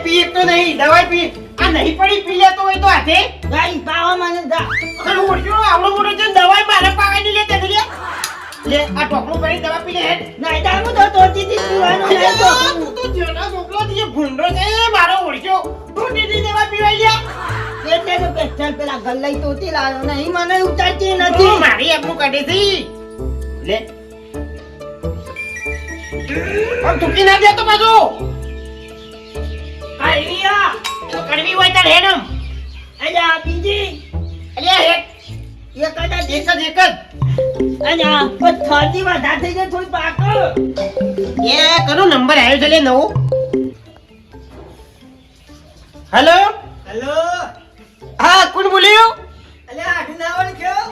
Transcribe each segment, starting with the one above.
હાથે પી તો નહીં દવાઈ પી આ નહીં પડી પી લેતો હોય તો હાથે. ગાઈ પાવા મને દા અરે ઓછો આવડો મોટો છે દવાઈ મારે પાવાની લે તે લે લે આ ટોકલું ભરી દવા પી લે હેડ. નહીં તા હું તો તોતી થી પીવાનો નહીં તો તું તો જેના છોકરો છે ભૂંડો છે મારો ઓળખ્યો. તું દીદી દવા પીવાઈ લ્યા. એટલે તો પેસ્ટલ પેલા ગલ્લાઈ તોતી લાવ્યો નહીં મને ઉતારતી નથી. મારી એમનું કાઢી છે. લે. આમ થૂકી ના દે તો પાછું આ તો કડવી હોય તાર હેડમ. અલ્યા બીજી. અલ્યા હેડ એક કદાચ એક જ એક જ. અલ્યા પણ થર્ટી વધારે થઈ જાય થોડી પાકળ. એ કનો નંબર આવ્યો છે લે નવો. હેલો? હેલો? હા કોણ બોલ્યું? અલ્યા આઠ ના ઓળખ્યો?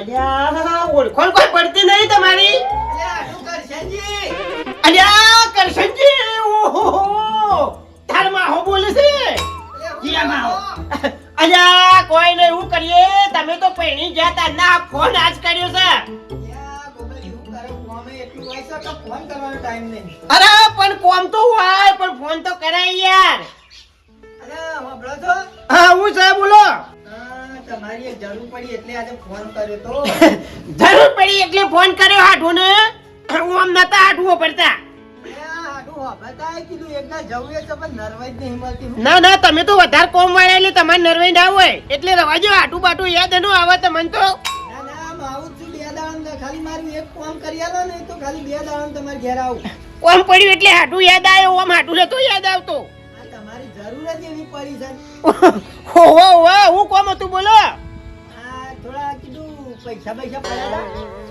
અલ્યા ઓળખોણ કોઈ પડતી નહીં તમારી. અલ્યા આઠું કરશનજી અલ્યા કરશનજી ઓહો તાર માહો બોલે છે? જીયા માહો. અલ્યા કોઈ નહીં હું કરીએ. તમે તો પૈણી ગયા તા ના ફોન આજ કર્યો છે. અરે પણ કોમ તો હોય પણ ફોન તો કરાય યાર. હા હું સાહેબ બોલો. તમારી જરૂર પડી એટલે આજે ફોન કર્યો તો. જરૂર પડી એટલે ફોન કર્યો હાઠું ને હું આમ નતા હાઠવો પડતા. ના ના તમે તો વધારે કોમ વાળા એટલે તમારે નરવાઈ ના હોય. એટલે રવાજો હાટું બાટું યાદ ન આવે તો મન તો. કોમ પડ્યું એટલે હાટું યાદ આવ્યો આમ હાટું નતો યાદ આવતો. હો હો હો હું કોમ હતું બોલો. પૈસા પૈસા પડ્યા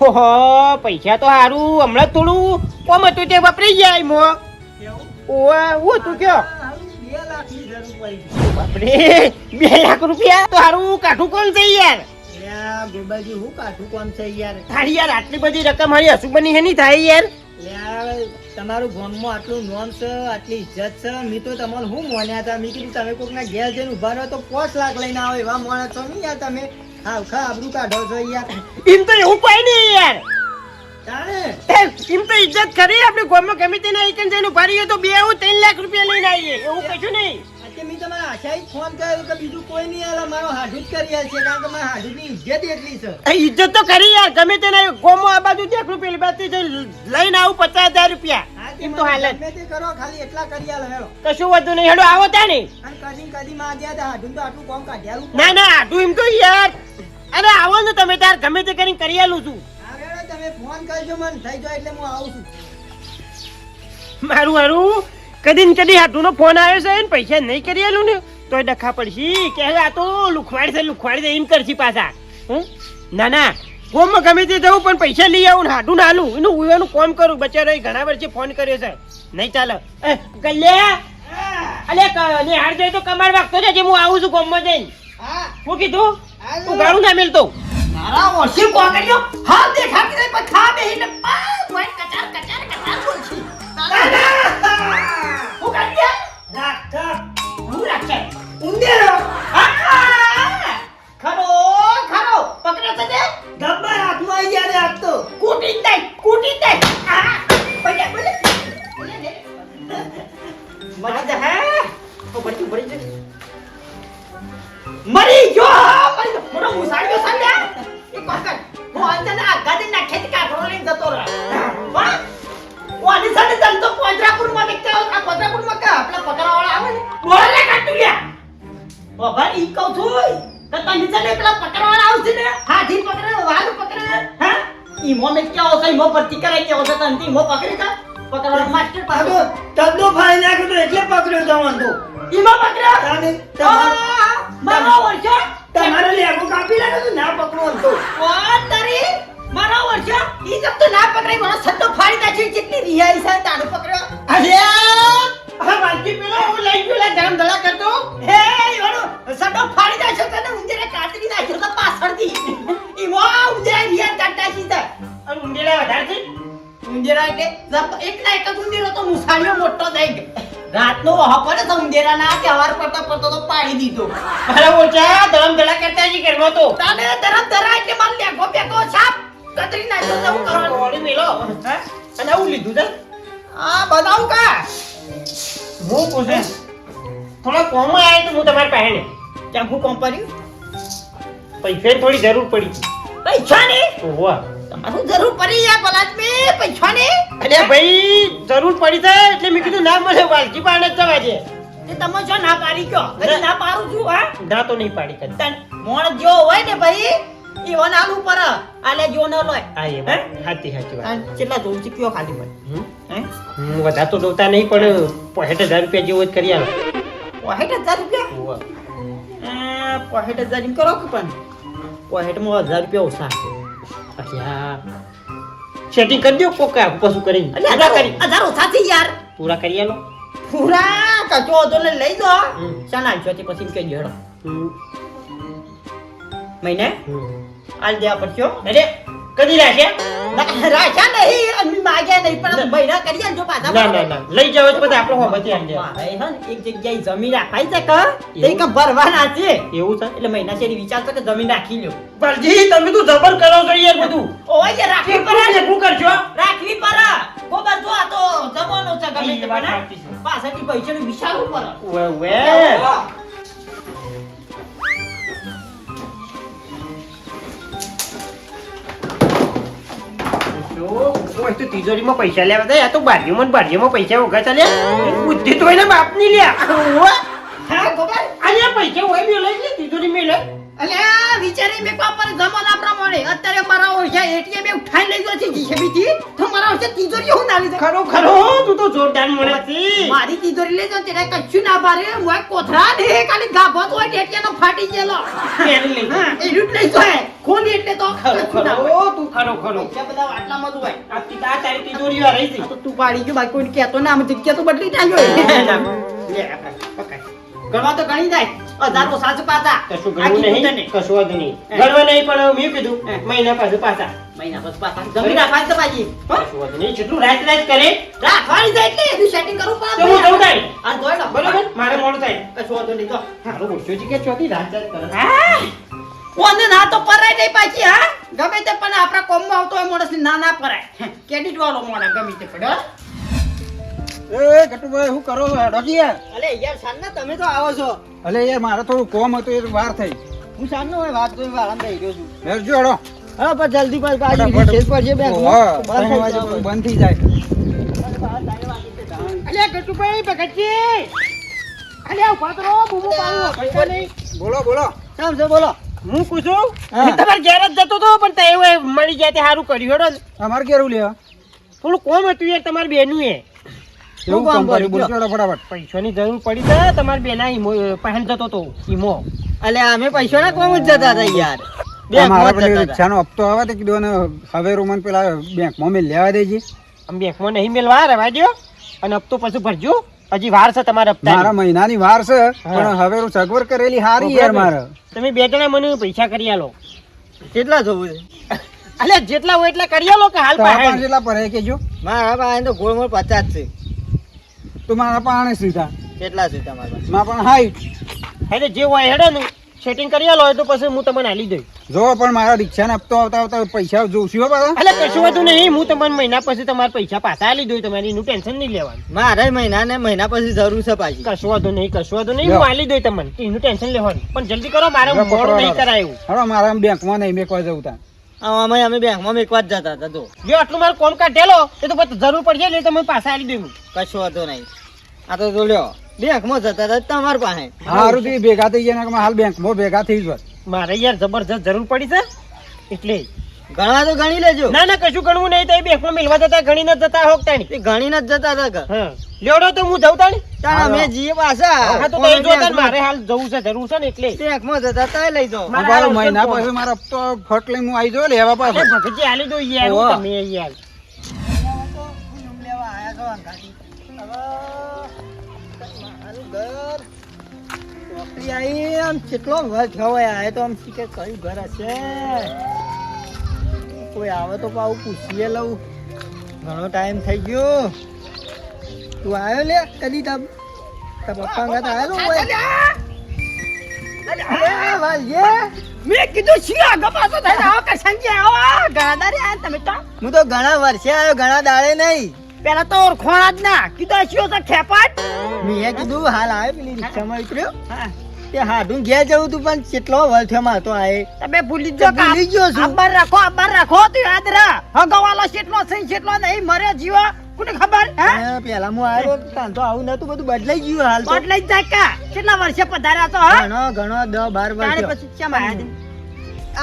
ઓહો પૈસા તો સારું હમણાં થોડું કોમ હતું તે વાપરી જાય મો. ઓવે, હું તું કયો? બાપરે, બે લાખ રૂપિયા તો સારું કાઠું કોણ છે યાર? ગોબાજી હું કાઠું યાર આટલી બધી રકમ મારી હસુબની હે નહીં થાય યાર. તમારું ગામમાં આટલું નોમ છે, આટલી ઇજ્જત છે, મેં તો તમને હું મોન્યા હતા? મેં કીધું, તમે કોકના ઘેર જઈને ઊભા તો પાંચ લાખ લઈને આવો, એવા મોણા છો યાર તમે. ખાવ ખા આબરૂ કાઢો છો યાર એમ તો એવું કોઈ નહીં યાર. એમ તો ઇજ્જત કરી આપણે ગામમાં ગમે તેના એકન જઈને ઊભા રહીએ તો બે હું ત્રણ લાખ રૂપિયા લઈને આવીએ. એવું કશું નહીં. આજે મેં તમારા ફોન કર્યો કે બીજું કોઈ નહીં આલા મારો હાડું જ કરી છે કારણ કે મારા હાડુંની ઇજ્જત એટલી છે. એ ઇજ્જત તો કરી યાર ગમે તેના ગોમો આ બાજુ દેખ રૂપિયા બાજુ લઈને આવું પચાસ હજાર રૂપિયા. એમ તો હાલત ગમે તે કરો ખાલી એટલા કરી આલો હેલો કશું વધુ નહીં હેડો આવો ત્યાં નહીં અને કદી કદી માં ગયા હતા હાજુ તો આટલું કોમ કાઢ્યાલું ના ના આટલું એમ તો યાર. અરે આવો ને તમે તાર ગમે તે કરીને કરી આલું છું. તમે ફોન કરજો મને થઈ જાય એટલે હું આવું છું. મારું હારું. કદી ને કદી હાટુનો ફોન આવ્યો છે ને પૈસા નહીં કરી આલું ને તોય ડખા પડશી. કે આ તો લુખવાડ છે લુખવાડ છે એમ કરશી પાછા. હં? ના ના કોમમાં ગમે તે જવું પણ પૈસા લઈ આવું ને હાડું ના આલું. એનું હું કોમ કરું. બચારો એ ઘણા વર્ષે ફોન કર્યો છે. નહીં ચાલે. એ ગલ્યા અલે ક- ને હાર જાય તો કમાડ વાગતો છે હું આવું છું ગોમમાં જઈને. હા. કીધું? તું ગાળું ના મેલતો. મારા ઓછી કોકડીઓ હા દેખા કે પણ બેહીને. પા મોય કચાર કચાર કચાર બોલછી રાખશે ઉંદેરો. ખરો ખરો પકડે તો દે ગબ્બર હાથમાં આવી ગયા આજ તો. કૂટી દે કૂટી દે. આ બોલે બોલે મરી જા. હે? ઓ બડી મરી ગયો મરી ગયો. મોટો મુસાડ્યો સાંડા એક પાકડ હું અંતને આ ગાડી ના ખેતી કાઢો લઈને જતો રહ્યો. વાહ! ઓ આની સાથે તન પોજરાપુરમાં દેખતે હો આ પોજરાપુરમાં કાટુયા ઈ કહું છું તો તન નીચે ને પેલા પકડવાળા આવશે ને. હાથી પકડે વાઘ પકડે હા? ઈ મો મે કે આવશે ઈ મો ભરતી કરાય કે આવશે તન તી મો પકડી તા પકડવાળા માસ્ટર પાડો તદ્દો ફાઈ નાખ્યો તો એટલે પકડ્યો તમન તો ઈ મો પકડ્યો? તાને મારો વર્ષો. તમારે લેગો કાપી લાગે તો ના પકડો તો. ઓ તારી મારો વર્ષો. ઈ જબ તો ના પકડાઈ મારો સટ્ટો ફાડી નાખી કેટલી રિહાઈ છે? તાનો પકડ્યો અરે હા વાંચી પેલો હું લઈ ગયો લે ધરમ ધડા કરતો. હે ઈવાનો સટ્ટો ફાડી નાખ્યો તને ઉંદરે કાતરી નાખ્યો તો પાછળથી. ઈ ઉંદરે રિયા કાટા સીધા. અને ઊંડેલા વધારે ઉંદેરા એટલે જપ- એક જ ઉંદેરો તો મુસાળીઓ મોટો થઈ ગયો. રાતનો વહો તો ઉંદેરા ના કે હવાર પડતો પડતો તો પાડી દીધો. મારા ઓછા ધરમ ધડા કરતા જી ઘરમાં તો. તાને તરત તરાય કે માર લેગો બેગો છાપ. કતરી નાખ્યો તો હું કરવાનું? ઓળી મેલો. અને આવું લીધું છે? આ બનાવું કા? હું હમણાં કોમમાં આવે તો હું તમારી પાસે ને ત્યાં હું કોમ કર્યું? પૈસાની થોડી જરૂર પડી. પૈસાની? ઓહો. તમારું જરૂર પડી યાર પૈસાની? અરે ભાઈ જરૂર પડી એટલે મેં કીધું ના મળે વાલજી પાડે જ જવા દે. તે તમે જો ના પાડી કયો? કદી ના. પાડું છું હા? ના તો નહીં પાડી કરી મોણ જો હોય ને ભાઈ ઈવન આલુ પર આલે જો ન લોય. હા એ સાચી વાત. આ કેટલા જોઉં છે કયો ખાલી હમ. હે? વધારે તો જોતા નહીં પણ પોહેટ હજાર રૂપિયા જેવો જ કરી આલો. પોહેટ હજાર રૂપિયા? પોહેટ હજાર એમ કરો કે પણ? પોહેટમાં હજાર રૂપિયા ઓછા અચ્છા સેટિંગ કરી દો કોક કશું કરીને. પૂરા કરી. હજાર ઓછા થઈ યાર. પૂરા કરી આલો. પૂરા? કચો હતો ને લઈ દો. શાના આલશો પછી કઈ જડો મહિને. આલ દેવા પડશો અરે કદી રાખ્યા રાખ્યા નહીં અમે માગ્યા નહીં પણ મહિના કરી આલજો પાછા ના ના ના. લઈ જાવ તો બધા આપણો હોબતી આમ જાય એક જગ્યાએ જમીન રાખાઈ છે કે તે કે ભરવાના છે. એવું છે? એટલે મહિના શેરી વિચારતો કે જમીન રાખી લ્યો. પરજી તમે તો જબર કરો છો યાર બધું. ઓય જે રાખવી પડે. ને. શું કરજો રાખવી પડે. કો જો આ તો જમાનો છે ગમે તે. પાછળથી પૈસાનું વિચારવું પડે ઓય વે ઓય તો તિજોરીમાં પૈસા લેવા જાય આ તો બારીઓમાં ને બારીઓમાં પૈસા ઉઘા ચાલ્યા. બુદ્ધિ તો એના બાપની લ્યા. હા ખબર? અલ્યા પૈસા અલ્યા વિચારી મેં કો પર જમાના પ્રમાણે અત્યારે મારા ઓછા એટીએમ એ ઉઠાઈ લઈ ગયો છે થી તો મારા ઓછા તિજોરી હું ના લીધે ખરો ખરો તું તો જોરદાર મળે છે મારી તિજોરી લઈ જાઓ ત્યારે કશું ના ભારે મોય કોથરા ને કાલી ગાભો તો હોય નો ફાટી ગયેલો લઈ હા એ રૂટ લઈ જાય ખોલી એટલે તો ખરો ખરો તું ખરો ખરો પૈસા બધા વાટલામાં જ હોય આ તી- તારી તિજોરી રહી તું પાડી ગયો બાકી કોઈ કહેતો ના આમ જગ્યા તો બદલી થાય લે, પકડ. ગણવા તો ગણી જાય. હજારો સાચું પાતા કશું ગણવું નહીં કશું વાંધો નહીં. ગણવા નહીં પણ મેં કીધું મહિના પાછું પાછા. મહિના પછી પાતા જમીન રાખવાની તો કશું વાંધો નહીં જેટલું રાત રાત કરે. રાખવાની જાય એટલે એનું સેટિંગ કરવું પડે તો હું જઉં તાઈ. આ જોઈ લો. મારે મોડું થાય. કશું વાંધો નહીં તો હારું ઓછો કે ચોથી રાત રાત કરે. ઓને ના તો પરાય નહીં પાછી હા? ગમે તે પણ આપણા કોમમાં આવતો હોય માણસને ના ના પરાય. કેડિટ વાળો મોણા ગમે તે પડે હો? એ ગટુભાઈ શું કરો છો? અલે યાર સાંજના તમે તો આવો છો. અલે યાર મારે થોડું કોમ હતું એ વાર થઈ. હું સાંજનો હોય વાત તો આરામ થઈ ગયો છું. હેડજો હેડો. હા પણ જલ્દી વાગે બધું થઈ જાય. અલ્યા ગટુભાઈ ભગતજી. અલ્યા ઊભા તો બૂમો પાડો, પૈસા નહીં. બોલો બોલો. છે બોલો. હું પૂછું? તમારે ઘેર જ જતો તો પણ તે મળી જાય તે સારું કર્યું હેડો. અમારે કેવું લેવા? થોડું કોમ હતું યાર તમારી બેનું એ એવું કામ કર્યું? બોલજો ફટાફટ પૈસાની જરૂર પડી છે તમારી બેના ઈમો પહેન જતો તો ઈમો. એટલે અમે પૈસા ના કોમ જતા હતા યાર. આ મારા પેલી રિક્ષાનો હપ્તો આવે તો કીધું હવે રોમન પેલા બેંકમાં મેં લેવા દેજે. આમ બેંકમાં નહીં મેલવા રવા દ્યો. અને હપ્તો પછી ભરજો. હજી વાર છે તમારા મારા મહિનાની વાર છે પણ હવે હું સગવડ કરેલી હારી યાર મારે. તમે બે જણા મને પૈસા કરી આલો. કેટલા જવું છે અલ્યા જેટલા હોય એટલા કરી આલો કે હાલ પાસે જેટલા પર કેજો મારા પાસે તો ગોળમોળ પચાસ છે. તો મારા પાણે સીધા. કેટલા છે તમારા માં પણ હાઈટ હેડે જે હોય હેડે ને સેટિંગ કરી આલો તો પછી હું તમને આલી દઉં જો પણ મારા રિક્ષાને હપ્તો આવતા આવતા પૈસા જોશું હો પાછા. એટલે કશું વધુ નહીં હું તમને મહિના પછી તમારા પૈસા પાછા આલી દઉં તમારી એનું ટેન્શન નહીં લેવાનું. મારે મહિના ને મહિના પછી જરૂર છે પાછી. કશું વધુ નહીં કશું વધુ નહીં હું આલી દઉં તમને. એનું ટેન્શન લેવાનું. પણ જલ્દી કરો મારે મોડું નહીં કરાય હવે મારા બેંકમાં નહીં મેકવા જવું તા અમે અમે બેંકમાં મેકવા જ જતા હતા તો જો આટલું મારું કોમ કાઢેલો એ તો જરૂર પડશે એટલે તમને પાછા આવી દઉં કશો વાંધો નહીં. આ તો લ્યો બેંકમાં જતા હતા તમારી પાસે. હારું થી ભેગા થઈ ગયા હાલ બેંક બેંકમાં ભેગા થઈ જ મારે યાર જબરજસ્ત જરૂર પડી છે. એટલે ઘણા તો ગણી લેજો. ના ના કશું ગણવું નહીં તો એ બેંકમાં મેળવા જતા ગણી ન જતા હોક તાણી. એ ગણી જ જતા હતા લેવડો તો હું જઉં તાણી? તારા મેં જીએ પાછા. હા તો કઈ જોતા મારે હાલ જવું છે જરૂર છે ને એટલે. બેંકમાં જતા તા લઈ દો મારે હાલ મહિના પછી મારા હપ્તો ફટ લઈને હું આવી જો લેવા પાછો. અરે ભગતજી આલી દો યાર તમે યાર કેટલો ઘર થવાય તો આમ શીખે કયું ઘર હશે કોઈ આવે તો પાછું પૂછીએ લઉં. ઘણો ટાઈમ થઈ ગયો. તું આવ્યો લે કદી તાર તાર પપ્પા અંગાત આવ્યો હોય અરે વાલજે મેં કીધું છીએ આગળ થાય આવો કરશનજી આવો ગાડા રે આ તમે તો હું તો ઘણા વર્ષે આવ્યો ઘણા દાડે નહીં પેલા તો ઓળખોણા જ ના કીધું શિયો તો ખેપાટ મેં કીધું હાલ આવે પેલી રિક્ષામાં ઉતર્યો હા. તે હાડું ઘેર જવું તું પણ કેટલો વર્ષ થયો મારતો આય તમે ભૂલી જ જો ભૂલી ગયો છું. આબાર રાખો આબર રાખો તું યાદ રાખ હગવાલો કેટલો છે કેટલો નહીં મરે જીવો કોને ખબર હે? પેલા હું આવ્યો તાન તો આવું નતું બધું બદલાઈ ગયું હાલ તો. બદલાઈ જાય કા? કેટલા વર્ષે પધાર્યા તો હા? ઘણો ઘણો દસ બાર તારે વર્ષ પછી ચમ આયા?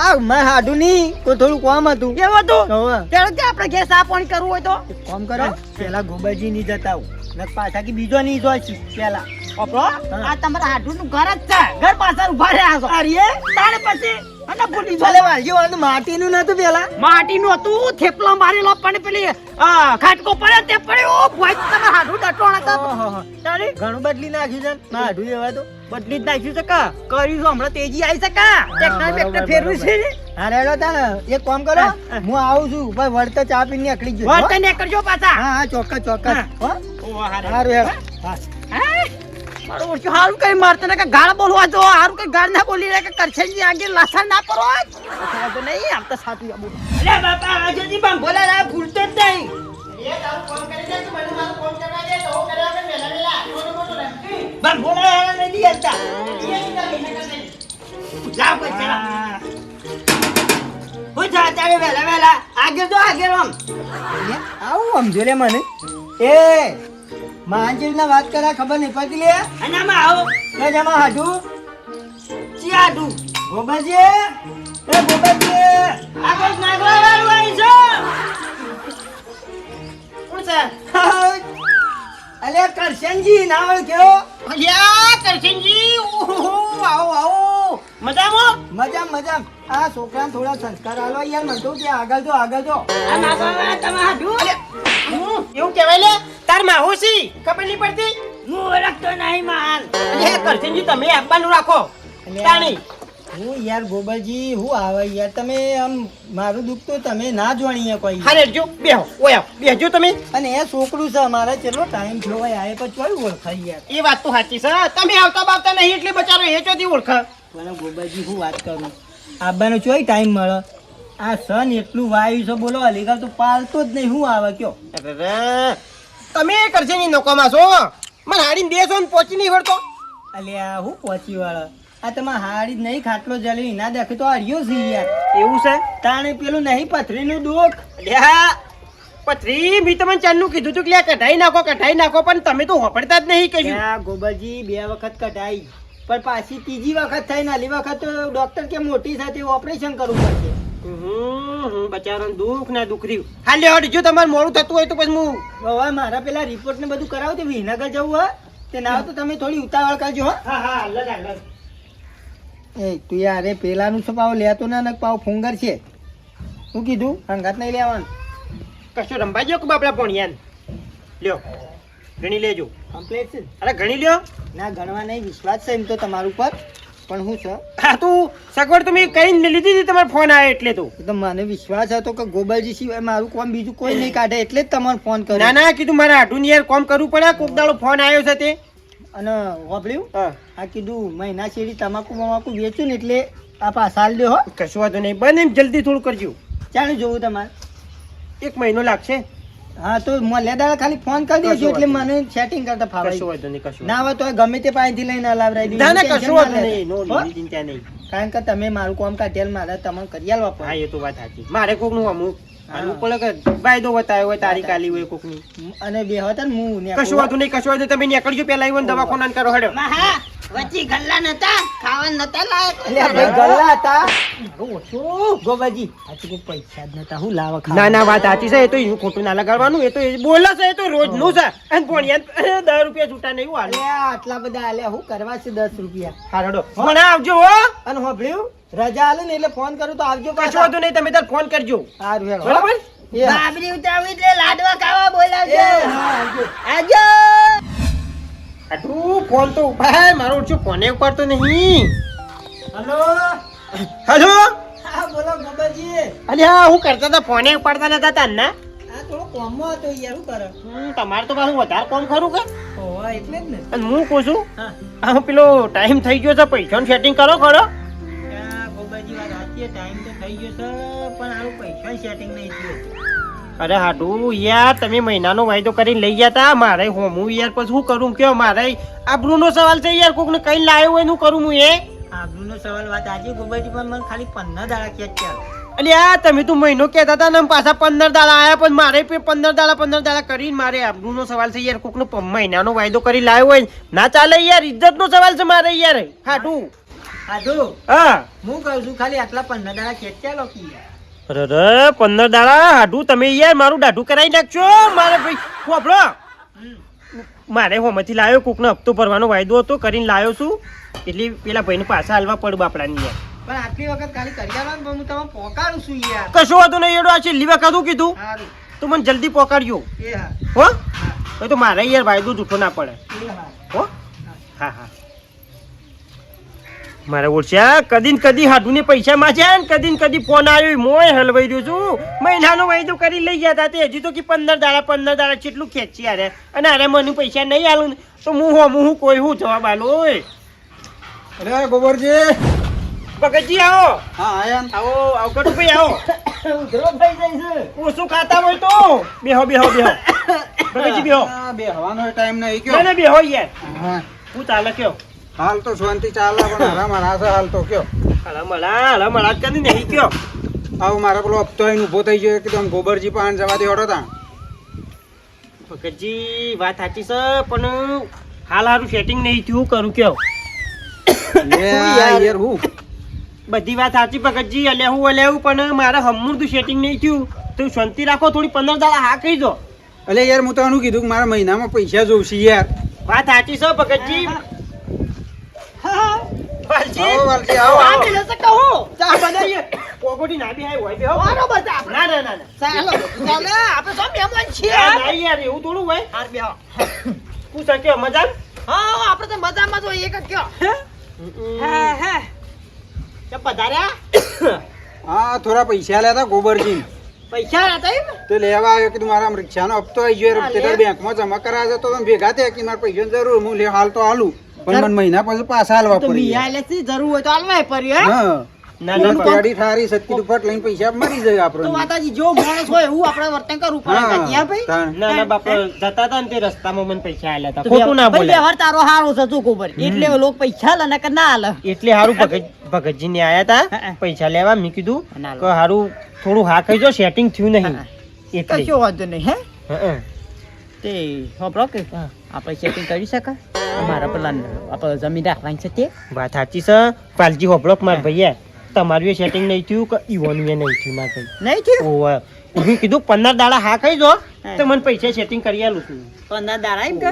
આ મેં હાડું નહીં કોઈ થોડું કોમ હતું. કેવું હતું? ત્યારે આપણે ગેસ આ પાણી કરવું હોય તો. કોમ કામ કરો પેલા ગોબાજી ની જતા આવું. ને પાછા કે બીજો નહીં જોઈ છે પેલા. ઓપરો આ તમારા હાડું નું ઘર જ છે. ઘર પાછળ ઊભા રહ્યા છો. અરે તારે પછી અને ભૂલી ભલે વાળજો માટી નું નતું પેલા. માટીનું હતું થેપલા મારેલો પણ પેલી આ, ખાટકો પડે તે પડે ઓ ભાઈ તમારા હાડું ડટોણા હતા. તારે? ઘણું બદલી નાખ્યું છે ના. હાડું એવા તો. બદલી જ નાખ્યું છે કા? કર્યું છે હમણાં તેજી આવી છે કા? ટેક્ટર બેક્ટર ફેરવું છે અરે હા તા એક કામ કરો. હા, આવું છું. ભાઈ વળતા ચા પીને નીકળી ગયો વળતા ને કરજો પાછા. હા હા ચોક્કસ ચોક્કસ. હા. હો સારું હેડો. હા. હે? મારું હારું કઈ મારતો ને કે ગાળ બોલવા જો હારું કઈ ગાળ ના બોલી રે કે કરશે જી આગે લાસા ના કરો તો નહીં આમ તો સાચું આબુ અરે બાપા આજજી બમ બોલા રા ભૂલતો જ નહીં. બમ બોલા રા નહીં દિયતા જા પછી હું જા તારે વેલા વેલા આગે જો આગે રમ આવું સમજો લે મને. એ માંજીર ના વાત કરા ખબર નહીં પડતી લે. આનામાં આવો. કે જમા હાડુ ચિયાડું ગોબાજી એ ગોબાજી આગળ નાગવા વાળું આવી છો? કોણ છે? અલે કરશનજી ના ઓળખ્યો અલ્યા કરશનજી ઓહો આવો આવો. મજામાં? મજામ મજામ. આ છોકરાને થોડા સંસ્કાર આલો યાર મને તો કે આગળ જો આગળ જો. આ નાગવા વાળા તમે હાડું એવું કહેવાય લે. તાર માહોસી ખબર નહીં પડતી? હું ઓળખતો નહીં માલ. અરે કરશનજી તમે આપવાનું રાખો. તાણી. હું યાર ગોબરજી હું આવે યાર. તમે આમ મારું દુઃખ તો તમે ના જોણી કોઈ. હારે જો બેહો ઓયા બેહજો તમે. અને એ છોકરું છે અમારે ચેટલો ટાઈમ થયો હોય આએ પછી કયું ઓળખાય યાર. એ વાત તો સાચી છે. તમે આવતા બાવતા નહીં એટલે બચારો એ ચોથી ઓળખા. મને ગોબરજી હું વાત કરું. આબાનો ચોય ટાઈમ મળે. આ સન એટલું વાયુ છે બોલો અલીગા તો પાલતો જ નહીં. હું આવે કયો? અરે, કરશે ની નોકોમાં છો મને હાડીને દેશો ને પહોંચી નહીં વળતો. અલ્યા હું પહોંચી વાળા. આ તમે હારી જ નહીં ખાટલો જલી ના દેખે તો હાર્યો છે યાર. એવું છે? તાણે પેલું નહીં પથરીનું દુઃખ. અલ્યા પથરી બી તમને ચાંદનું કીધું તું કે લે કઢાઈ નાખો કઢાઈ નાખો. પણ તમે તો હોપડતા જ નહીં કહ્યું. હા ગોબરજી બે વખત કઢાઈ. પણ પાછી ત્રીજી વખત થઈ નાલી વખત ડોક્ટર કે મોટી સાથે ઓપરેશન કરવું પડશે. હમ, હમ, બચારાને દુઃખ ના દુઃખ રહ્યું. હા લે હટ, જો તમારે મોડું થતું હોય તો પછી હું હવે મારા પેલા રિપોર્ટ ને બધું કરાવું તે વિનગર જવું હા તે ના હોય તો તમે થોડી ઉતાવળ કરજો હો. હા હા લગા લગ એ તું યાર એ પેલાનું શું પાવ લેતો ના નક પાવ ફુંગર છે. શું કીધું? હંગાત નહીં લેવાનું. કશું રંભાઈ ગયો કે બાપડા યાર લ્યો ગણી લેજો. કમ્પ્લેટ છે. અરે ગણી લ્યો. ના ગણવા નહીં વિશ્વાસ છે એમ તો તમારું પર પણ હું છે? હા તું સગવડ તમે કઈ લીધી હતી તમારો ફોન આવ્યો એટલે તો. તો મને વિશ્વાસ હતો કે ગોબરજી સિવાય મારું કોમ બીજું કોઈ નહીં કાઢે એટલે જ તમારો ફોન ના કર્યો. ના કીધું મારે આઢું યાર કોમ કરવું પડે કોક દાડો ફોન આવ્યો છે તે. અને વાપર્યું હા. આ કીધું મહિના શેરી તમાકુ બમાકુ વેચું ને એટલે આ પાછા દે દો હો. કશું વાંધો નહીં બને એમ જલ્દી થોડું કરજો. ચાલું જોવું તમારે. એક મહિનો લાગશે. હા તો લે દાડા ખાલી ફોન કરી દેજો એટલે મને સેટિંગ કરતા કશું ફાવે વાંધો નહીં કશું ના હોય તો ગમે તે પાસેથી લઈને હલાવરાઈ દઉં. ના ના કશું વાંધો નહીં નો હો? ચિંતા નહીં. કારણ કે તમે મારું કામ કાઢેલ મારે તમને કરી આલવા હા એ તો વાત સાચી. મારે કોકનું અમુક વાયદો બતાવ્યો હોય હોય અને બે હતા ને હું કશું વાંધો નહીં કશું વાંધો તમે નીકળજો પેલા આવીને દવાખાના કરો હેડો. વચ્ચે ગલ્લા નતા ખાવા નતા લાયક. અલ્યા ભાઈ ગલ્લા હતા. શું ગોબાજી આ કોઈ પૈસા જ નતા હું લાવા ખાવા? ના ના વાત સાચી છે એ તો એનું ખોટું ના લગાડવાનું એ તો બોલે છે એ તો રોજનું છે. અને પોણિયા દસ રૂપિયા છૂટા નહીં હાલે. આટલા બધા આલ્યા હું કરવા છે દસ રૂપિયા? હા મને આવજો હો. અને હોભળ્યું? રજા આલે ને એટલે ફોન કરું તો આવજો કશું વાંધો નહીં તમે તાર ફોન કરજો. સારું હેડો. બરાબર? બાબરી ઉતાવી એટલે લાડવા ખાવા બોલાવજો. હા, આવજો. આજો આટલું ફોન તો ઉપાય મારો ઓછો ફોને ઉપાડતો નહીં. હલો? હલો? હા બોલો ગોબાજી હા હું કરતા હતા ફોને ઉપાડતા નતા તાર ના? આ થોડો કોમમાં હતો યાર શું કરે? હમ, તમારે તો પાછું વધારે કોમ ખરું કે? એટલે જ ને. હું કહું છું હા. પેલો ટાઈમ થઈ ગયો છે પૈસાનું સેટિંગ કરો ખરો. છે, ટાઈમ તો થઈ ગયો છે પણ આનું પૈસા સેટિંગ નહીં થયું અરે હાડુ યાર તમે મહિનાનો વાયદો કરીને લઈ ગયા તા? મારે હોમું યાર પછી શું કરું? કયો મારે આબરૂનો સવાલ છે યાર કોકને કઈ લાવ્યો હોય એનું કરું હું એ? આબરૂનો સવાલ વાત આજે ગોબાજી પણ મને ખાલી પંદર દાડા ખેંચ ચાલ અલે આ તમે તો મહિનો કહેતા હતા ને પાછા પંદર દાડા આયા પણ મારે પંદર દાડા પંદર દાડા કરીને મારે આબરૂનો સવાલ છે યાર કોકનો મહિનાનો વાયદો કરી લાવ્યો હોય ના. ચાલે યાર ઇજ્જતનો સવાલ છે મારે યાર. હાડુ. આધુ હા. હું કહું છું ખાલી આટલા પંદર દાડા અરે પંદર દાડા? હાડું તમે યાર મારું દાઢું કરાવી નાખશો મારે ભાઈ હોભળો મારે હોમાંથી લાવ્યો કોકનો હપ્તો ભરવાનો વાયદો હતો કરીને લાવ્યો છું. એટલે પેલા ભાઈને પાછા હાલવા પડ બાપડાની યાર. પણ આટલી વખત ખાલી કરી આલો હું તમે પોકારું છું યાર. કશો વાતો નહીં એડો આ છેલ્લી વખત હું કીધું. તો મને જલ્દી હા. હો? તો મારે યાર વાયદો જૂઠો ના પડે. હો? હા હા. મારે ઓળખ્યા કદી કદી હાડું ને પૈસા માં છે ને કદી કદી ફોન આવ્યો મોય હલવાઈ રહ્યો છું. મહિનાનો વાયદો કરી લઈ ગયા હતા તે હજી તો કે પંદર દાડા પંદર દાડા કેટલું ખેંચી અરે અને અરે મને પૈસા નહીં આલું ને તો હું હો હું કોઈ હું જવાબ આલો અરે ગોબરજી. ભગતજી આવો. હા આયા આવો આવો કટુ ભાઈ આવો. ઉધરો ભાઈ જઈશ હું શું ખાતા હોય તો? બેહો બેહો બેહો. ભગતજી બેહો. બેહવાનો ટાઈમ નહીં કયો. ના બેહો યાર. હા. હું ચાલે કયો? હાલ તો શાંતિ ચાલે પણ મારા છે હાલ તો કયો? હલા મળા હલા મળા કરી નહીં કયો. આવું મારે પેલો હપ્તો આઈને ઊભો થઈ ગયો કે તમે ગોબરજી પાન જવા દે હડો તા ભગતજી વાત સાચી છે પણ હાલ હારું સેટિંગ નહીં થયું કરું કયો. યાર. હું? બધી વાત સાચી ભગતજી અલે હું અલે હું પણ મારે હમુરતું સેટિંગ નહીં થયું. તો શાંતિ રાખો થોડી પંદર દાડા હા કહી દો. અલે યાર હું તને કીધું કે મારા મહિનામાં પૈસા જોઉં યાર. વાત સાચી છે ભગતજી. વાલજી, આવો આવો. આ તો કહું ચા બનાવીએ પોપટી ના બી હાય હોય બેહો. બરોબર છે આપણે. ના ના ના. ચાલો ચાલો આપણે તો મહેમાન છીએ. ના, યાર એવું થોડું હોય. હાર બે પૂછા કયો મજા હા આપણે તો મજામાં તો એક જ કયો. હે? હે કે પધાર્યા? હા થોડા પૈસા લેતા ગોબરજી પૈસા હતા એમ? તો લેવા આવ્યો કીધું મારા રિક્ષાનો હપ્તો આવી ગયો બેંકમાં જમા કરાવે તો ભેગા થયા કે મારા પૈસાની જરૂર હું લે હાલ તો હાલું. પણ મને મહિના પછી પાછા હાલવા પડી મિયા જરૂર હોય તો હાલવાય પડી હે ના ના ગાડી ઠારી સત્તી દુપટ લઈને પૈસા મરી જાય તો માતાજી જો માણસ હોય એવું આપણે વર્તન કરવું પડે હા, ભાઈ? ના ના બાપા જતા હતા ને તે રસ્તામાં મને પૈસા આલ્યા હતા. ખોટું ના બોલે વ્યવહાર તારો હારો છે તું ખબર. એટલે લોકો પૈસા લે કે ના લે એટલે હારું ભગત ભગતજી ને આયા તા હતા પૈસા લેવા મેં કીધું કે હારું થોડું હા કહીજો સેટિંગ થયું નહીં. એટલે. કશો વાંધો નહીં હે. તે હોપરો કે આપણે સેટિંગ કરી શકાય? અમારા પેલા આપણે જમીન રાખવાની છે તે. વાત સાચી છે. પાલજી હોબળક માર ભૈયા તમારું એ સેટિંગ નહીં થયું કે ઈવોનું એ નહીં થયું મારે નહીં થયું? ઓવે. મેં કીધું પંદર દાડા હા કહી દો તો મને પૈસા સેટિંગ કરી આલું છું. પંદર દાડા એમ કે.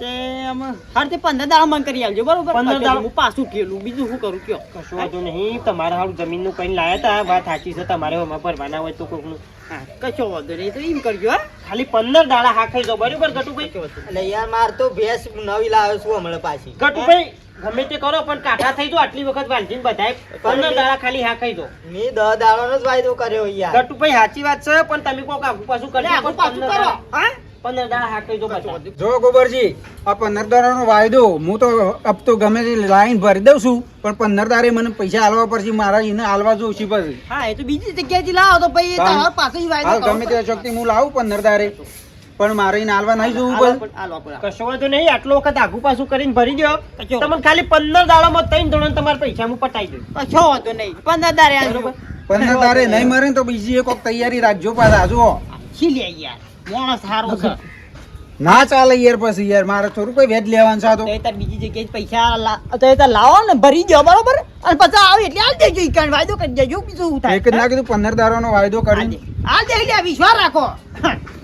તે અમે હાર તે પંદર દાડા મને કરી આવજો બરોબર? પંદર દાડા- હું પાછું કેલું બીજું શું કરું કયો? કશું વાંધો નહીં તમારે હારું જમીનનું કઈ લાયા તા વાત સાચી છે તમારે એમાં ભરવાના હોય તો કોકનું. હા કશો વાંધો નહીં તો એમ કરજો હા? ખાલી પંદર દાડા હા ખાઈ દો બરોબર ગટુભાઈ? એટલે યાર માર તો ભેંસ નવી લાવ્યો છું હમણાં પાછી. ગટુભાઈ ગમે તે કરો પણ કાઠા થઈ દો આટલી વખત વાલજીને બધાય પંદર દાડા ખાલી હા ખાઈ દો મેં દસ દાડાનો જ વાયદો કર્યો યાર. ગટુભાઈ સાચી વાત છે પણ તમે કોક આગુ પાછું એટલે કરજો પાછું કરો હા? પંદર દાડા જો ગોબરજી આ પંદર દાડાનો વાયદો હું તો હપ્તો ગમે તે લાઈન ભરી દઉં છું પણ પંદર દાડે મને પૈસા આલવા પડશે મારા એને આલવા જોઉં છું પછી હા એ તો બીજી જગ્યાએથી લાવો તો પછી. તમારો પાસે વાયદો ગમે તે શક્તિ હું લાવું પંદર દાડે પણ મારે એને આલવા નહીં જોવું પડે. કશો વાંધો નહીં આટલો વખત આગુ પાછું કરીને ભરી દો. તમને ખાલી પંદર દાડામાં ત્રણ ધોરણ તમારા પૈસા હું પટાઈ દઉં. કશો વાંધો નહીં. પંદર દાડે પંદર દાડે નહીં મરે તો બીજી એક વખત તૈયારી રાખજો પાછા જુઓ. છી લે યાર? માણસ સારો છે. ના ચાલે યાર પછી યાર મારે થોડું કોઈ વેજ લેવાનું છે તો. તાર બીજી જગ્યાએ પૈસા તો એ તાર લાવો ને ભરી દો બરોબર? અને પછી આવે એટલે આલ દેજો ઈ કાંઈ વાયદો કરી દેજો બીજું શું થાય? એક જ ના કીધું પંદર દારોનો વાયદો કરી. કરીને દે. આલ દે એટલે વિશ્વાસ રાખો.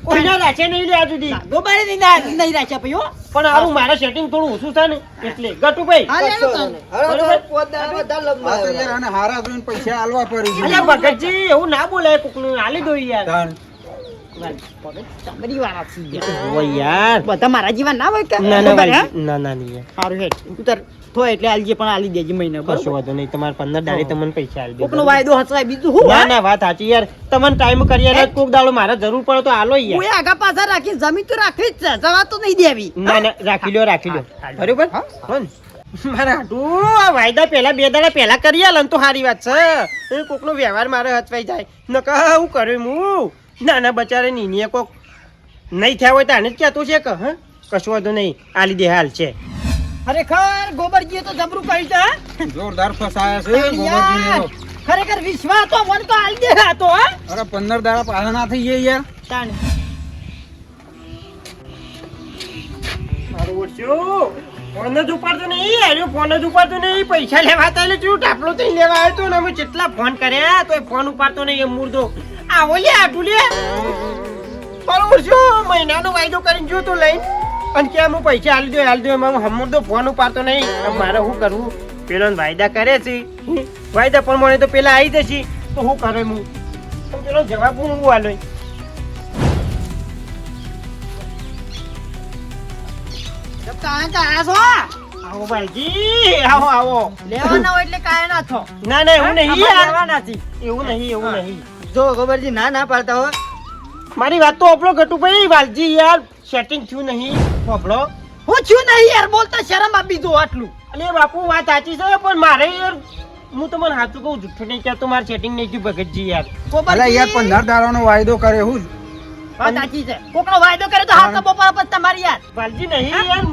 કોઈના રાખે નહીં લે આ સુધી. ગોબારે નહીં નહીં રાખે ભાઈ પણ આવું મારે સેટિંગ થોડું ઓછું છે ને એટલે ગટુભાઈ. તો પોત દાડા બધા આ તો યાર લંબાયો હારા જોઈને પૈસા હાલવા પડે છે. અલ્યા ભગતજી એવું ના બોલાય કોકનું આલી દો યાર. ચામડી વાળા છીએ. ઓય યાર બધા મારા જેવા ના હોય કે? ના ના ખબર હે? વાલજી, ના ના નહીં સારું હેઠ. તું તાર એટલે આલજે પણ આલી દેજે મહિને કશો વાંધો નહીં તમારે પંદર દાડે તમને પૈસા આલી કોકનો વાયદો હસવાય બીજું શું ના ના વાત સાચી યાર. તમને ટાઈમ કરી આલે કોક દાડો મારે જરૂર પડે તો આલો યાર. આગા પાછા રાખી જમીન તો રાખવી જ છે જવા તો નહીં દેવી. ના ના રાખી લ્યો રાખી લ્યો. બરોબર? મારા હાટુ આ વાયદા પહેલા બે દાડા પહેલા કરી આલે તો સારી વાત છે. એ કોકનો વ્યવહાર મારે હચવાઈ જાય. નકા હું કર્યું હું? ના ના બચારે નીનીએ કોક નહીં થયા હોય તો આને જ કહેતું છે કે હા? કશું વાંધો નહીં આ લીધે હાલ છે. ખરેખર ગોબરજી તો જબરું કર્યું છે જોરદાર ફસાયા છે ગોબરજીને. યાર, ખરેખર વિશ્વાસ તો મને તો આલી દે આ તો હા? અરે પંદર દાડા પાછા ના થઈ જાય યાર. તાણ. મારું ઓછું ફોન જ ઉપાડતો નહીં આર્યો ફોન જ ઉપાડતો નહીં, પૈસા લેવા હતા એટલે ચૂટ આપણો તો લેવા આવ્યો તો ને અમે જેટલા ફોન કર્યા તો ફોન ઉપાડતો નહીં, એમ મૂર્દો આવો લે આટું લે. બરોબર શું મહિનાનો વાયદો કરીને જો તો લઈ અને કે હું પૈસા આલી દો આલી દો, એમાં હમણાં તો ફોન ઉપાડતો નહીં. મારે શું કરવું? પેલો વાયદા કરે છે. વાયદા પ્રમાણે તો પેલા આવી જશે. તો શું કરે હું? પેલો જવાબ હું હું કાં કાં છો આવો ભાઈજી આવો આવો. લેવાના હોય એટલે કાંઈ ના થો. ના ના એવું નહીં લેવાના છે. એવું નહીં એવું નહીં. જો ગોબરજી ના ના પાડતા હોય મારી વાત તો આપણો ગટુભાઈ વાલજી યાર. સેટિંગ થયું નહીં આપણો હું છું નહીં યાર બોલતા શરમ આપી દો આટલું. અલે બાપુ વાત સાચી છે પણ મારે યાર હું તમને સાચું કહું જુઠ્ઠું નહીં કહેતો મારે સેટિંગ નહીં થયું ભગતજી યાર. અલા યાર પંદર દાડાનો વાયદો કરે હું વાત સાચી છે. કોકનો વાયદો કરે તો હાથ બપોર પછી તમારી યાર. વાલજી નહીં યાર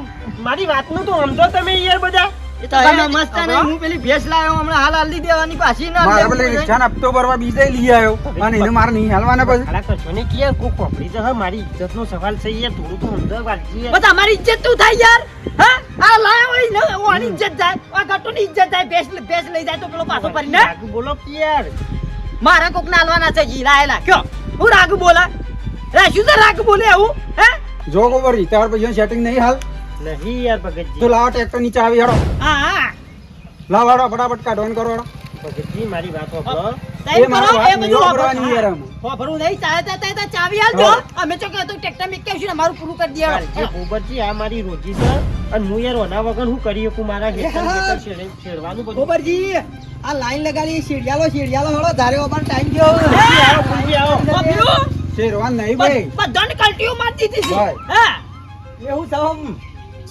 મારી વાતનું તો સમજો તમે યાર બધા. એ તો હવે? સમજતા નહીં હું પેલી ભેંસ લાવ્યો હમણાં હાલ હાલ દેવાની પાછી ના મારે દેવું પેલી પડે. રિક્ષાનો હપ્તો ભરવા બીજે લઈ આવ્યો અને એને મારે નહીં હાલવાના પછી. હાલા કશો ને કે યાર કોઈ કોપડી તો હા મારી ઇજ્જતનો સવાલ છે યાર થોડું તો સમજો વાલજી. યાર બસ અમારી ઇજ્જત તું થાય યાર હા? આ હોય ને જાય આ ઇજ્જત જાય ભેંસ ભેંસ લઈ જાય તો પેલો પાછો બોલો કે યાર. મારા કોક ના હાલવાના છે કયો? હું રાગ બોલા? રે શું તો રાગ બોલે આવું હે? જો ગોબરજી તાર પૈસા સેટિંગ નહીં હાલ. નહીં યાર તો ભગતજી લાવો ટ્રેક્ટર નીચે આવી હડો. હા હા. લાવ હડો ફટાફટ કાઢવાનું કરો હડો. ભગતજી મારી વાત સાહેબ એ મારે કરો, એ બધું વાપરવાની યાર વાપરો. નહીં ચાલે તા તા ચાવી હાલ જો. અમે તો કહેતો ટ્રેક્ટર મેં કેશું ને મારું પૂરું કરી જે ગોબરજી આ મારી રોજી છે. અને હું યાર ઓના વગર હું કરી શકું? મારા હેઠળ હેઠળ છેડે- છેડવાનું બધું. ગોબરજી આ લાઈન લગાડી શેડિયાલો શેડિયાલો હળો ધારે ઓબાન ટાઈમ ગયો. આવો, આવો. શેરવાન નહીં ભાઈ. બધાને કલટીઓ મારી દીધી છે ભાઈ. હા? એવું સમ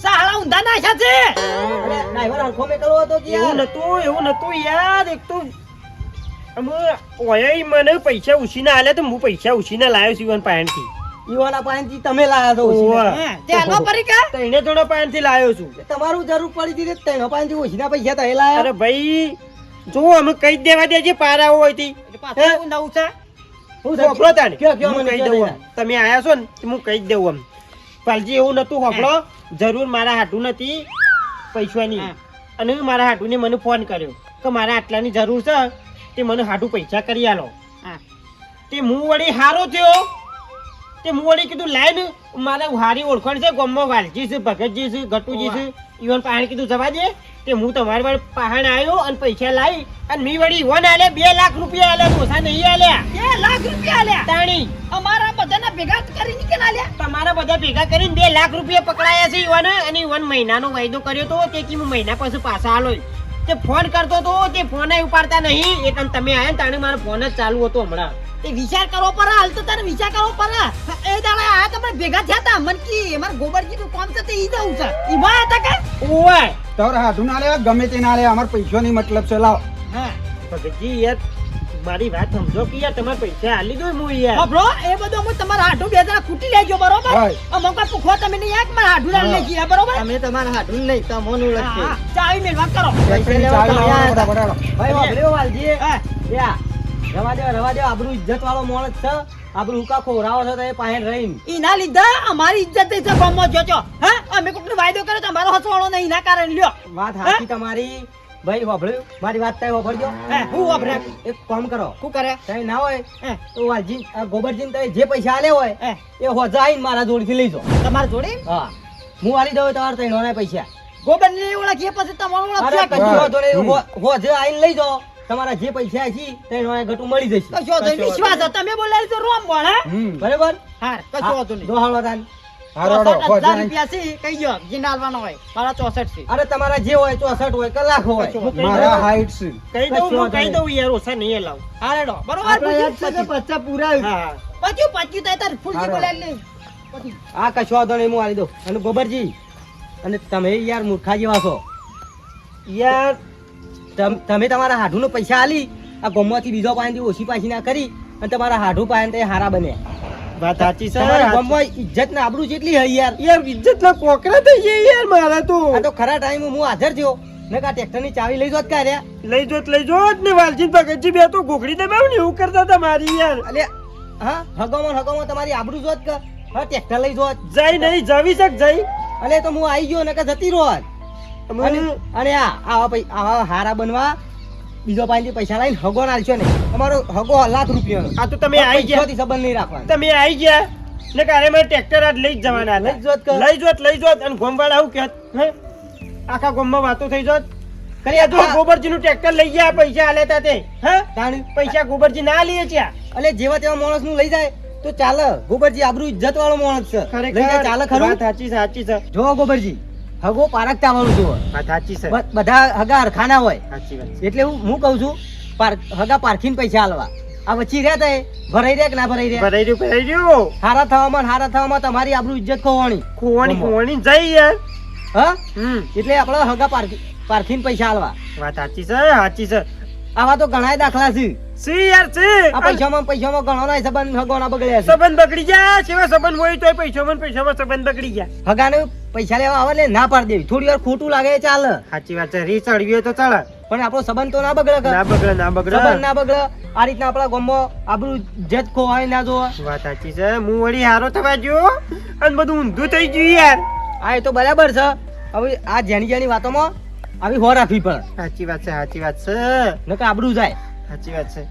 સાલા ઊંધા નાખ્યા છે. ડ્રાઈવર હરખો મેકલો હતો કે એવું નતું એવું નતું યાર. એક તો મને પૈસા ઉછીને આલ્યા તો હું પૈસા ઉછીને લાવ્યો છું ઈવન પાયણથી. ઈવાના પાણીથી તમે લાયા છો ઓવા. ઓછીના. હે, તે હાલો કા? તઈને થોડો પાયણથી લાવ્યો છું. તમારું જરૂર પડી હતી તે ત્રણો પાણીથી ઓછીના પૈસા તમે લાયા. અરે ભાઈ જો અમે કહી જ દેવા દેજે પારા હોયથી પાછું નવું છે હું હોભળો તાણે. કયો, કયો હું કહી દઉં તમે આયા છો ને હું કહી જ દઉં આમ પાલજી એવું નતું હોભળો જરૂર મારા હાટું નથી પૈસાની. અને મારા હાટુને મને ફોન કર્યો કે મારા આટલાની જરૂર છે તે મને હાટું પૈસા કરી આલો. તે હું વળી હારો થયો. તે હું વળી કીધું લાઈન મારે હારી ઓળખાણ છે ગામમાં વાલજી છે ભગતજી છે ગટુજી છે. ઈવન પાણી કીધું જવા દે. તે હું તમારી વાળે પહાણ આવ્યો અને પૈસા લાવી અને મી વળી વન આલે બે લાખ રૂપિયા આલે ઓછા નહીં આલ્યા બે લાખ રૂપિયા આલ્યા? તાણી. અમારા બધાના ભેગા કરી કે આલ્યા? તમારા બધા ભેગા કરીને બે લાખ રૂપિયા પકડાયા છે ઈવન અને ઈવન મહિનાનો વાયદો કર્યો તો તે કી હું મહિના પછી પાછા આલો તે ફોન કરતો તો તે ફોન ઉપાડતા નહીં. એટલે તમે આયા ને તાણે મારો ફોન જ ચાલુ હતો હમણાં. તે વિચાર કરવો પડે હાલ તો તારે વિચાર કરવો પડે. એ દાડે આ તમે ભેગા થયા તા મન કી અમાર ગોબરજી નું કામ છે તે ઈ જવું છે. ઈ વા હતા કે? ઓય. તારે હાથું ના લે ગમે તે ના લે અમારે પૈસાની મતલબ છે લાવ. હા. ભગતજી યાર મારી વાત સમજો કે યાર તમારે પૈસા આલી દો હું યાર. બ્રો એ બધો હું તમારા હાડું બે જણા કૂટી લેજો બરોબર. અમુક વાર તમે નહીં આયા મારા હાડું લાવી લેજી બરોબર? અમે તમારા હાડું નહીં તમોનું હા, લખીએ. ચાવી મેલવા કરો. લાવો. ભાઈ વાપર્યો વાલજી. યા રવા દેવા રવા દેવા આબરૂ ઇજ્જત વાળો માણસ છે. આબરૂ હુકા ખોરાવો છો તો એ પાસે રહીને. ઈના લીધા અમારી ઇજ્જત થઈ છે ગમો જોજો. હા અમે કોકનો વાયદો કર્યો તો અમારો હસવાળો નહીં એના કારણે લ્યો. વાત હાથી તમારી. ભાઈ વાપર્યું? મારી વાત તમે વાપરજો. હે હું વાપરે? એક કામ કરો. શું કરે? તમે ના હોય તો વાલજી ગોબરજીન ગોબરજી તમે જે પૈસા આલે હોય એ હોજા આવીને મારા જોડથી લઈ જાઓ તમારે જોડે? હા. હું આલી દઉં તમારે નોના પૈસા. ગોબર ને ઓળખીએ પછી તમારો ઓળખીએ હોજે આવીને લઈ જાઓ તમારા જે પૈસા છે ત્રણોના ઘટું મળી જશે. વિશ્વાસ તમે બોલાવી તો રોમ બોલ બરાબર? હા કશો વાંધો નહીં. દોહાળો તાન. અરે તમારા જે હોય ચોસઠ હોય કલાક હોય. મારા હાઈટ છે. કહી દઉં હું કહી દઉં યાર ઓછા નહીં બરોબર પૂરા તાર આ કશો વાંધો નહીં હું આલી દઉં. અને ગોબરજી અને તમે યાર મૂર્ખા જેવા છો. યાર તમે તમારા હાડુનો પૈસા આલી આ ગોમમાંથી બીજો પાણી ઓછી પાછી ના કરી અને તમારા હાડું પાણી હારા બને. વાત સાચી છે. તમારી ઇજ્જત ને આબરૂ જેટલી હઈ યાર. યાર ઇજ્જત ના કોકરા થઈ ગયા યાર મારા તો. આ તો ખરા ટાઈમ હું હાજર થયો. ને કા ટ્રેક્ટરની ચાવી લઈ જોત કાઢ્યા લઈ જોત લઈ જોત ને વાલજી ભગતજી બે તો ગોખડી દબાવ ને એવું કરતા હતા મારી યાર. અલે હા હગોમાં હગોમાં તમારી આબરૂ જોત કા? હા ટ્રેક્ટર લઈ જોત જઈ નહીં જવી શક જઈ? અલે તો હું આવી ગયો ને કે જતી રહો અને અને આ આવા ભાઈ આવા હારા બનવા બીજો પાંચથી પૈસા લઈને હગો નાખશો ને તમારો હગો લાખ રૂપિયાનો. આ તો તમે આવી ગયા. સંબંધ નહીં રાખવાનો. તમે આવી ગયા. ને કારે મારે ટ્રેક્ટર આજ લઈ જ જવાના લઈ જોત લઈ જોત લઈ જોત. અને ગોમવાળા આવું કહેત હે? આખા ગોમમાં વાતો થઈ જોત. કરી આ તો ગોબરજી નું ટ્રેક્ટર લઈ ગયા પૈસા આલે તા તે હે? પૈસા ગોબરજી ના લઈએ છે અલે જેવા તેવા માણસનું લઈ જાય તો ચાલે ગોબરજી આબરૂ ઇજ્જત વાળો માણસ છે. લઈ ચાલે ખરું. સાચી સાચી છે. જો ગોબરજી. હગો પારખતા વાળું જુઓ. સાચી છે. બધા હગા હરખાના હોય. સાચી વાત એટલે હું હું કહું છું પાર હગા પારખીને પૈસા હાલવા આ વચ્ચે રહ્યા તા ભરાઈ રહ્યા કે ના ભરાઈ રહ્યા? ભરાઈ રહ્યું ભરાઈ રહ્યું. હારા થવામાં હારા થવામાં તમારી આબરૂ ઇજ્જત ખોવાની. ખોવાણી ખોવાણી કુવાની જઈ યાર. હા? એટલે આપણે હગા પારખી પારખીને પૈસા હાલવા વાત સાચી છે સાચી છે. આવા તો ઘણા દાખલા છે. સી યાર સી. આ પૈસામાં પૈસામાં ઘણો ના સંબંધ હગો ના બગડ્યા છે. સંબંધ બગડી ગયા સેવા સંબંધ હોય તોય પૈસામાં પૈસામાં સંબંધ બગડી ગયા. હગાને પૈસા લેવા આવે ને ના પાડી દેવી. થોડી વાર ખોટું લાગે ચાલ. સાચી વાત છે રી ચડવી તો ચાલે. પણ આપણો સંબંધ તો ના બગડે ના બગડે ના બગડે. સંબંધ ના બગડે. આ રીતના આપણા ગોમો આબરૂ ઇજ્જત ખોવાય ના જો વાત સાચી છે હું વળી હારો થવા જો અને બધું ઊંધું થઈ ગયું યાર. આ એ તો બરાબર છે. હવે આ જેની જેની વાતોમાં આવી હો રાખવી પડે. સાચી વાત છે સાચી વાત છે. નકર આબરૂ જાય. સાચી વાત છે.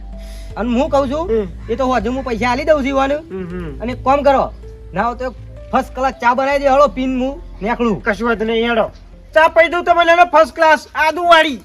અને હું કહું છું. એ તો હજુ હું પૈસા આલી દઉં છું હમ અને કોમ કરો ના હોય તો ફર્સ્ટ ક્લાસ ચા બનાવી દે હળો પીન હું નેકળું. કશું વાત નહીં હેડો. ચા પી દઉં તમને ફર્સ્ટ ક્લાસ આદુ વાળી